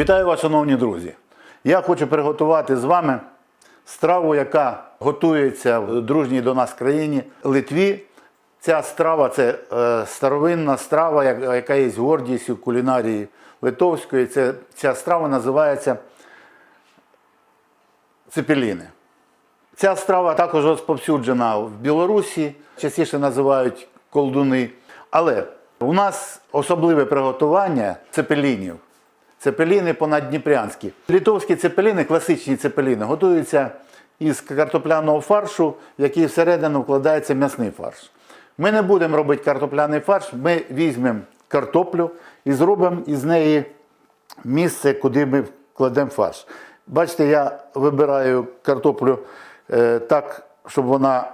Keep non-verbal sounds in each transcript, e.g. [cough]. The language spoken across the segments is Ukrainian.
Вітаю вас, шановні друзі! Я хочу приготувати з вами страву, яка готується в дружній до нас країні Литві. Ця страва це е, старовинна страва, яка є гордістю кулінарії литовської. Це, ця страва називається цепеліни. Ця страва також розповсюджена в Білорусі, частіше називають колдуни. Але у нас особливе приготування цепелінів. Цепеліни понаддніпрянські. Літовські цепеліни, класичні цепеліни, готуються із картопляного фаршу, в який всередину вкладається м'ясний фарш. Ми не будемо робити картопляний фарш, ми візьмемо картоплю і зробимо із неї місце, куди ми кладемо фарш. Бачите, я вибираю картоплю е, так, щоб вона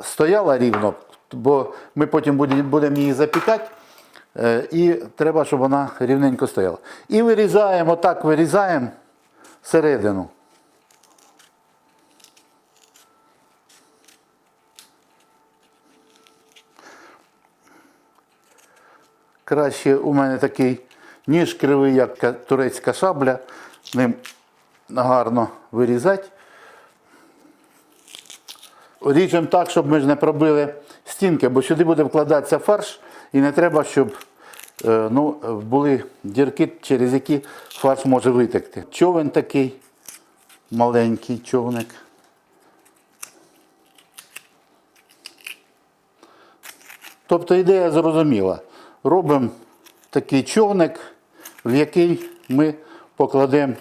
стояла рівно, бо ми потім будемо її запікати. Е, І треба, щоб вона рівненько стояла. І вирізаємо, отак вирізаємо середину. Краще у мене такий ніж кривий, як турецька шабля. Ним гарно вирізати. Ріжемо так, щоб ми ж не пробили стінки, бо сюди буде вкладатися фарш, і не треба, щоб е, ну, були дірки, через які фарш може витекти. Човен такий, маленький човник. Тобто ідея зрозуміла. Робимо такий човник, в який ми покладемо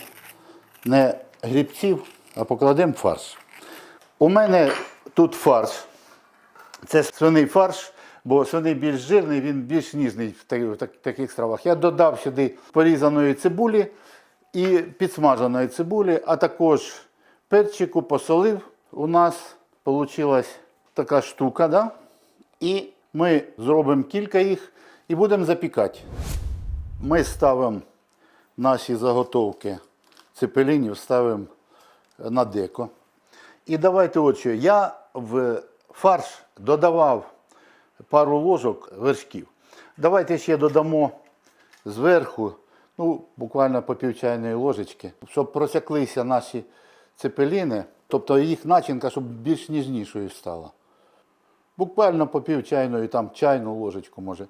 не грібців, а покладемо фарш. У мене тут фарш. Це свиний фарш, бо свиний більш жирний, він більш ніжний в та- в так- таких стравах. Я додав сюди порізаної цибулі і підсмаженої цибулі, а також перчику посолив. У нас вийшла така штука. Да? І ми зробимо кілька їх і будемо запікати. Ми ставимо наші заготовки цепелінів, ставимо на деко. І давайте от що. Я в фарш додавав пару ложок вершків. Давайте ще додамо зверху, ну, буквально по пів чайної ложечки, щоб просяклися наші цепеліни, тобто їх начинка, щоб більш ніжнішою стала. Буквально по пів чайної, там чайну ложечку може,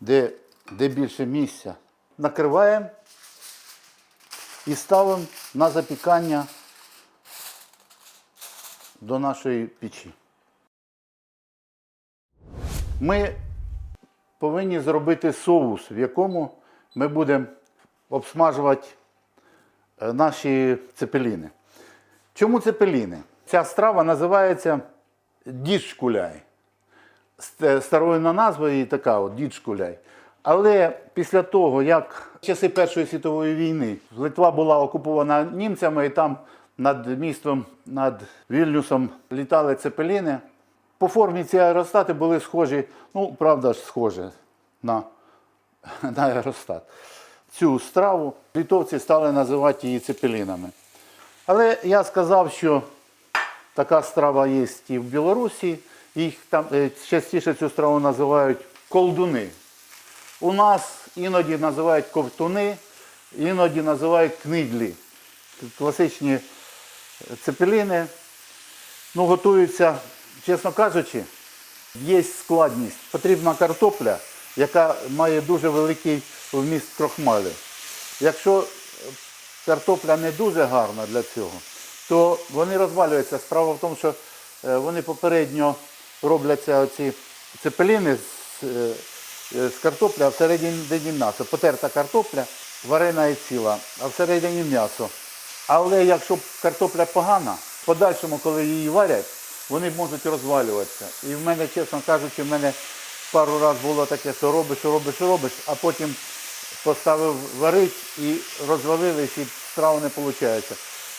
де, де більше місця. Накриваємо і ставимо на запікання до нашої печі. Ми повинні зробити соус, в якому ми будемо обсмажувати е, наші цепеліни. Чому цепеліни? Ця страва називається діжкуляй. Ст- Старовинна назва її така, от, діджкуляй. Але після того, як в часи Першої світової війни Литва була окупована німцями, і там над містом, над Вільнюсом літали цепеліни. По формі ці аеростати були схожі, ну, правда ж, схожі на, [laughs] на аеростат. Цю страву літовці стали називати її цепелінами. Але я сказав, що така страва є і в Білорусі. Їх там е, частіше цю страву називають колдуни. У нас іноді називають ковтуни, іноді називають книдлі. Класичні цепеліни. Ну, готуються, чесно кажучи, є складність. Потрібна картопля, яка має дуже великий вміст крохмалю. Якщо картопля не дуже гарна для цього, то вони розвалюються. Справа в тому, що е, вони попередньо робляться оці цепеліни з, е, з картопля, а всередині м'ясо. Потерта картопля, варена і ціла, а всередині м'ясо. Але якщо картопля погана, в подальшому, коли її варять, вони можуть розвалюватися. І в мене, чесно кажучи, в мене пару разів було таке, що робиш, що робиш, що робиш, а потім поставив варить і розвалились, і страва не виходить.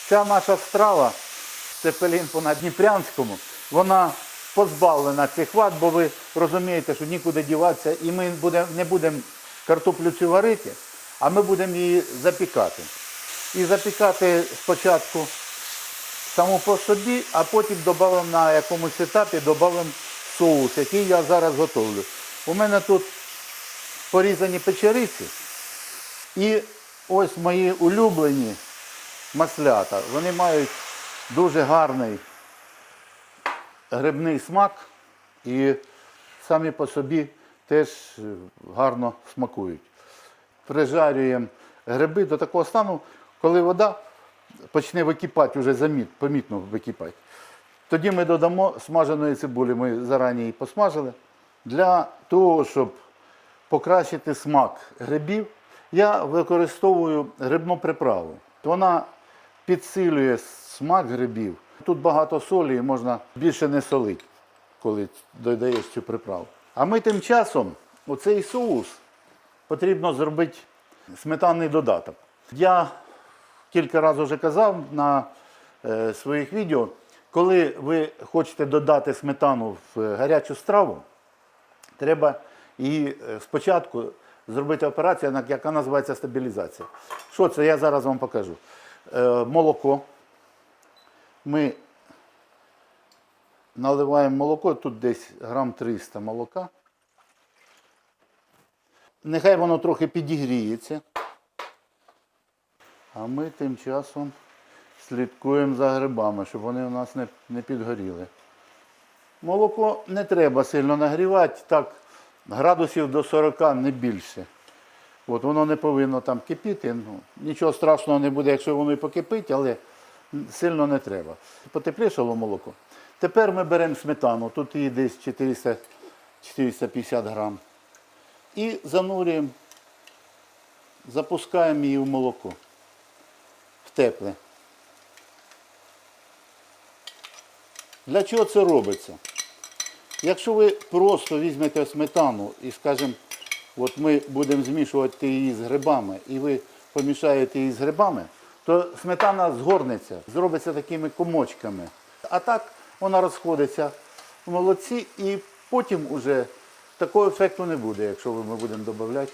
Ця наша страва, цепелін по Дніпрянському, вона позбавлена цих вад, бо ви розумієте, що нікуди діватися, і ми не будемо картоплю цю варити, а ми будемо її запікати. І запікати спочатку саму по собі, а потім додамо на якомусь етапі додамо соус, який я зараз готовлю. У мене тут порізані печериці і ось мої улюблені маслята. Вони мають дуже гарний грибний смак і самі по собі теж гарно смакують. Прижарюємо гриби до такого стану, коли вода почне википати, вже заміт, помітно википати. Тоді ми додамо смаженої цибулі, ми зарані її посмажили. Для того, щоб покращити смак грибів, я використовую грибну приправу. Вона підсилює смак грибів. Тут багато солі і можна більше не солити, коли додаєш цю приправу. А ми тим часом оцей соус потрібно зробити сметанний додаток. Я кілька разів вже казав на е, своїх відео, коли ви хочете додати сметану в гарячу страву, треба її е, спочатку зробити операцію, яка називається стабілізація. Що це? Я зараз вам покажу. Е, молоко. Ми наливаємо молоко, тут десь грам 300 молока. Нехай воно трохи підігріється. А ми тим часом слідкуємо за грибами, щоб вони у нас не, не підгоріли. Молоко не треба сильно нагрівати, так, градусів до 40 не більше. От воно не повинно там кипіти. Ну, нічого страшного не буде, якщо воно і покипить, але сильно не треба. Потеплішало молоко. Тепер ми беремо сметану, тут її десь 400, 450 грам. І занурюємо, запускаємо її в молоко. Тепле. Для чого це робиться? Якщо ви просто візьмете сметану і, скажімо, от ми будемо змішувати її з грибами, і ви помішаєте її з грибами, то сметана згорнеться, зробиться такими комочками. А так вона розходиться в молоці і потім уже такого ефекту не буде, якщо ми будемо додавати.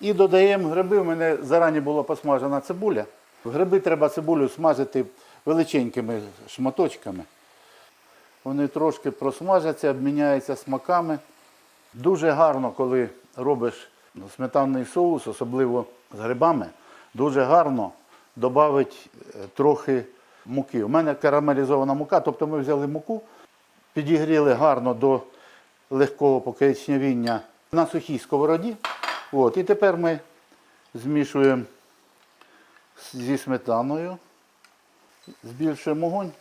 І додаємо гриби. У мене зарані була посмажена цибуля. Гриби треба цибулю смажити величенькими шматочками. Вони трошки просмажаться, обміняються смаками. Дуже гарно, коли робиш сметанний соус, особливо з грибами, дуже гарно додати трохи муки. У мене карамелізована мука, тобто ми взяли муку, підігріли гарно до легкого покричнявіння на сухій сковороді. От, і тепер ми змішуємо зі сметаною, збільшуємо огонь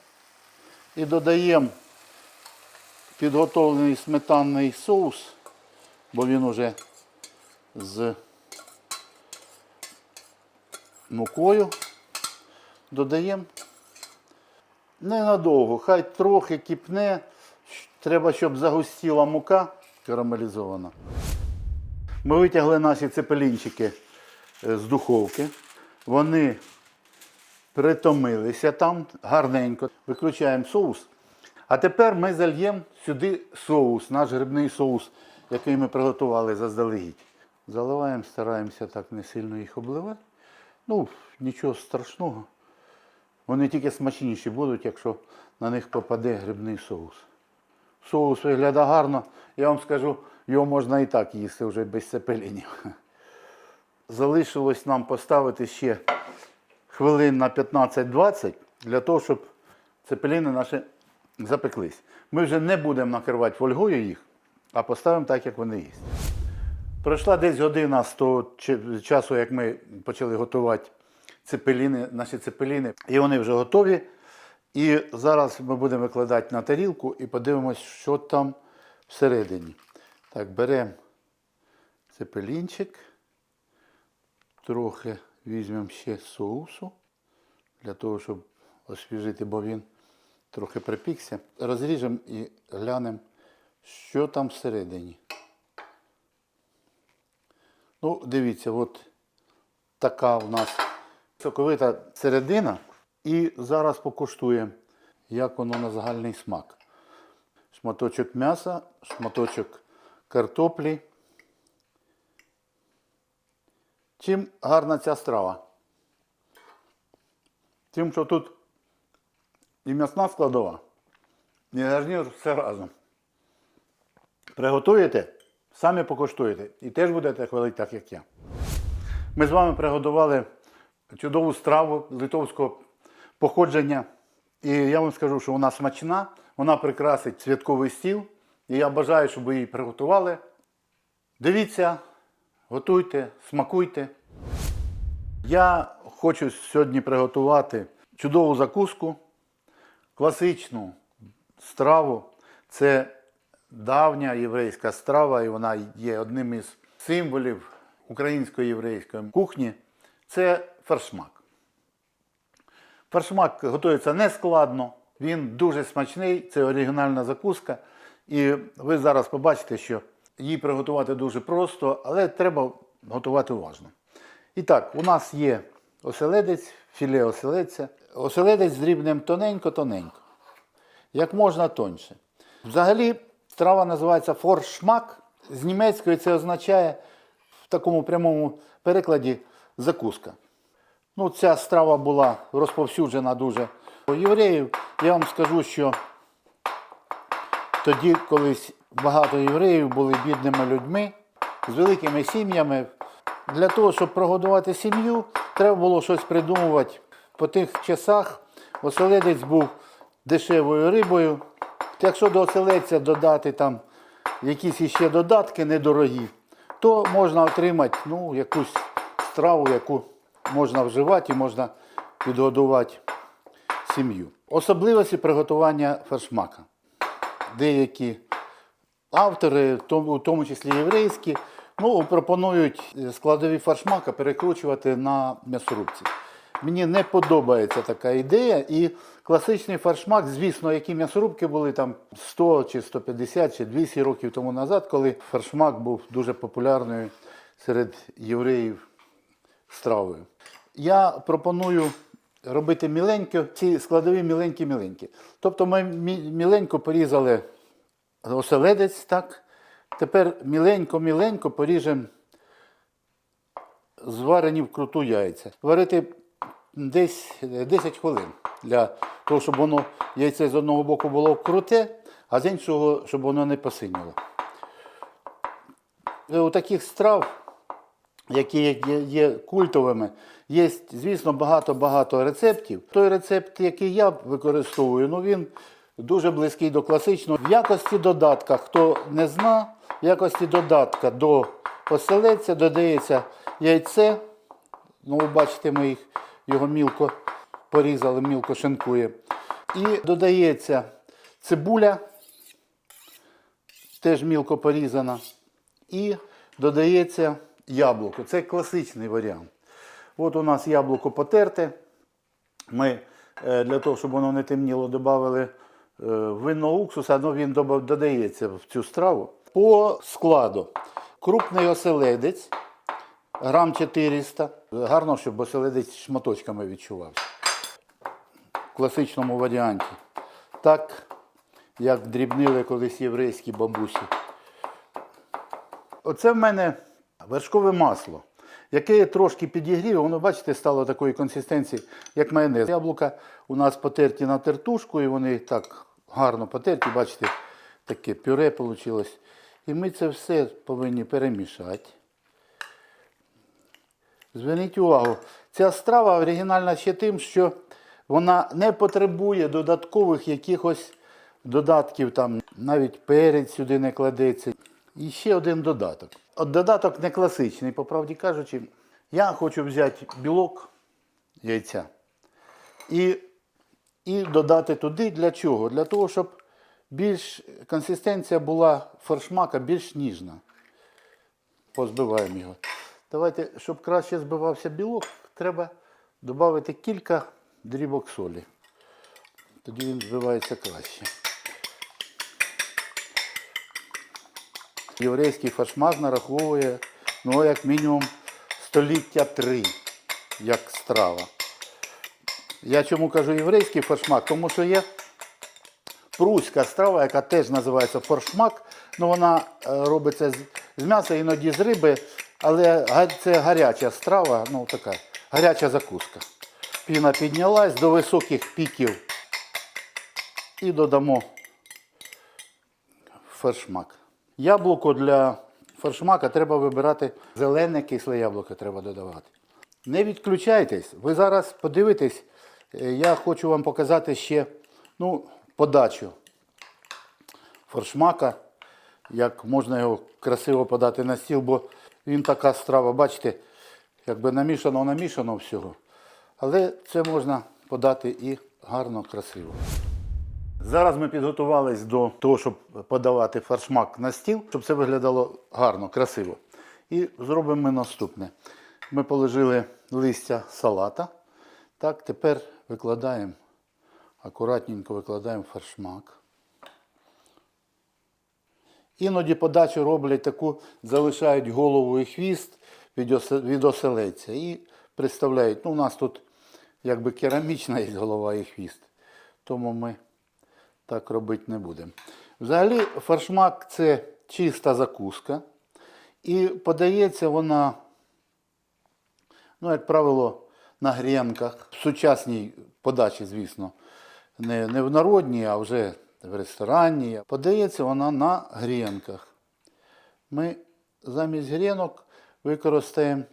і додаємо підготовлений сметанний соус, бо він уже з мукою. Додаємо ненадовго, хай трохи кипне. Треба, щоб загустіла мука карамелізована. Ми витягли наші цепелінчики е, з духовки. Вони притомилися там гарненько. Виключаємо соус. А тепер ми зальємо сюди соус, наш грибний соус, який ми приготували заздалегідь. Заливаємо, стараємося так не сильно їх обливати. Ну, нічого страшного. Вони тільки смачніші будуть, якщо на них попаде грибний соус. Соус виглядає гарно. Я вам скажу, його можна і так їсти вже без цепелінів. Залишилось нам поставити ще хвилин на 15-20 для того, щоб цепеліни наші запеклись. Ми вже не будемо накривати фольгою їх, а поставимо так, як вони є. Пройшла десь година з того часу, як ми почали готувати цепеліни, наші цепеліни, і вони вже готові. І зараз ми будемо викладати на тарілку і подивимось, що там всередині. Так, беремо цепелінчик, трохи візьмемо ще соусу, для того, щоб освіжити, бо він трохи припікся. Розріжемо і глянемо, що там всередині. Ну, дивіться, от така у нас соковита середина. І зараз покуштуємо, як воно на загальний смак. Шматочок м'яса, шматочок картоплі. Чим гарна ця страва? Тим, що тут і м'ясна складова, і гарнір все разом. Приготуєте, самі покуштуєте і теж будете хвалити так, як я. Ми з вами приготували чудову страву литовського походження. І я вам скажу, що вона смачна, вона прикрасить святковий стіл. І я бажаю, щоб ви її приготували. Дивіться, готуйте, смакуйте. Я хочу сьогодні приготувати чудову закуску, класичну страву. Це давня єврейська страва, і вона є одним із символів української єврейської кухні. Це фаршмак. Фаршмак готується нескладно, він дуже смачний, це оригінальна закуска. І ви зараз побачите, що її приготувати дуже просто, але треба готувати уважно. І так, у нас є оселедець, філе оселедця. Оселедець з дрібнем тоненько-тоненько. Як можна тоньше. Взагалі, страва називається форшмак. З німецької це означає в такому прямому перекладі закуска. Ну, ця страва була розповсюджена дуже у євреїв. Я вам скажу, що тоді колись багато євреїв були бідними людьми з великими сім'ями. Для того, щоб прогодувати сім'ю, треба було щось придумувати. По тих часах оселедець був дешевою рибою. Якщо до оселедця додати там якісь іще додатки недорогі, то можна отримати ну, якусь страву, яку можна вживати і можна підгодувати сім'ю. Особливості приготування фаршмака. Деякі автори, в тому числі єврейські, ну, пропонують складові фаршмака перекручувати на м'ясорубці. Мені не подобається така ідея. І класичний фаршмак, звісно, які м'ясорубки були там 100 чи 150 чи 200 років тому назад, коли фаршмак був дуже популярною серед євреїв стравою. Я пропоную робити міленько, ці складові міленькі-міленькі. Тобто ми міленько порізали оселедець, так? Тепер міленько-міленько поріжемо зварені вкруту яйця. Варити десь 10 хвилин для того, щоб воно яйце з одного боку було круте, а з іншого, щоб воно не посиніло. Е, У таких страв, які є культовими, є, звісно, багато-багато рецептів. Той рецепт, який я використовую, ну він дуже близький до класичного. В якості додатка, хто не зна, в якості додатка до оселедця додається яйце. Ну, ви бачите, ми їх, його мілко порізали, мілко шинкує. І додається цибуля, теж мілко порізана. І додається яблуко. Це класичний варіант. От у нас яблуко потерте. Ми е, для того, щоб воно не темніло, додали е, винного уксуса, ну він додається в цю страву. По складу. Крупний оселедець, грам 400. Гарно, щоб оселедець шматочками відчувався. В класичному варіанті. Так, як дрібнили колись єврейські бабусі. Оце в мене вершкове масло, яке я трошки підігрів, воно, бачите, стало такої консистенції, як майонез. Яблука у нас потерті на тертушку, і вони так гарно потерті, бачите, таке пюре вийшло. І ми це все повинні перемішати. Зверніть увагу, ця страва оригінальна ще тим, що вона не потребує додаткових якихось додатків, там навіть перець сюди не кладеться. І ще один додаток. От додаток не класичний, по правді кажучи, я хочу взяти білок яйця і, і додати туди для чого? Для того, щоб більш консистенція була форшмака більш ніжна. Позбиваємо його. Давайте, щоб краще збивався білок, треба додати кілька дрібок солі. Тоді він збивається краще. Єврейський фаршмак нараховує, ну, як мінімум, століття три, як страва. Я чому кажу єврейський фаршмак? Тому що є пруська страва, яка теж називається форшмак. Ну, вона е, робиться з, м'яса, іноді з риби, але це гаряча страва, ну така гаряча закуска. Піна піднялась до високих піків і додамо фаршмак. Яблуко для фаршмака треба вибирати зелене кисле яблуко треба додавати. Не відключайтесь. Ви зараз подивитесь, е, я хочу вам показати ще ну, подачу форшмака, як можна його красиво подати на стіл, бо він така страва, бачите, якби намішано, намішано всього. Але це можна подати і гарно, красиво. Зараз ми підготувались до того, щоб подавати фаршмак на стіл, щоб це виглядало гарно, красиво. І зробимо ми наступне. Ми положили листя салата. Так, тепер викладаємо, акуратненько викладаємо фаршмак. Іноді подачу роблять таку, залишають голову і хвіст від, осе- від оселедця і представляють. Ну, у нас тут якби керамічна є голова і хвіст, тому ми так робити не будемо. Взагалі, фаршмак це чиста закуска. І подається вона, ну, як правило, на грінках. В сучасній подачі, звісно, не, не в народній, а вже в ресторані. Подається вона на грінках. Ми замість грінок використаємо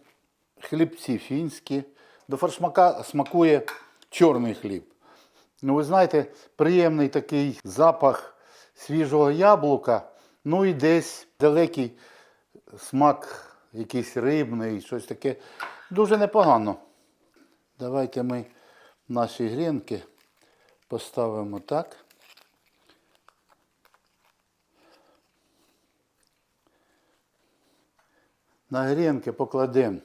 хлібці фінські. До фаршмака смакує чорний хліб. Ну, ви знаєте, приємний такий запах свіжого яблука, ну і десь далекий смак якийсь рибний, щось таке. Дуже непогано. Давайте ми наші грінки поставимо так. На грінки покладемо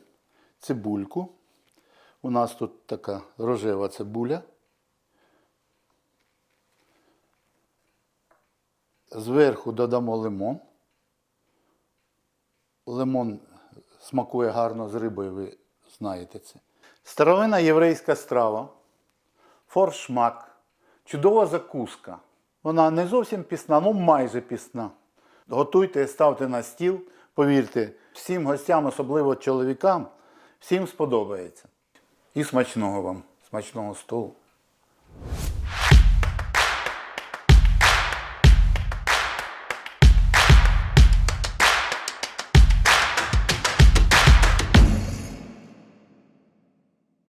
цибульку. У нас тут така рожева цибуля. Зверху додамо лимон. Лимон смакує гарно з рибою, ви знаєте це. Старовинна єврейська страва, форшмак, чудова закуска. Вона не зовсім пісна, ну майже пісна. Готуйте, ставте на стіл. Повірте, всім гостям, особливо чоловікам, всім сподобається. І смачного вам, смачного столу.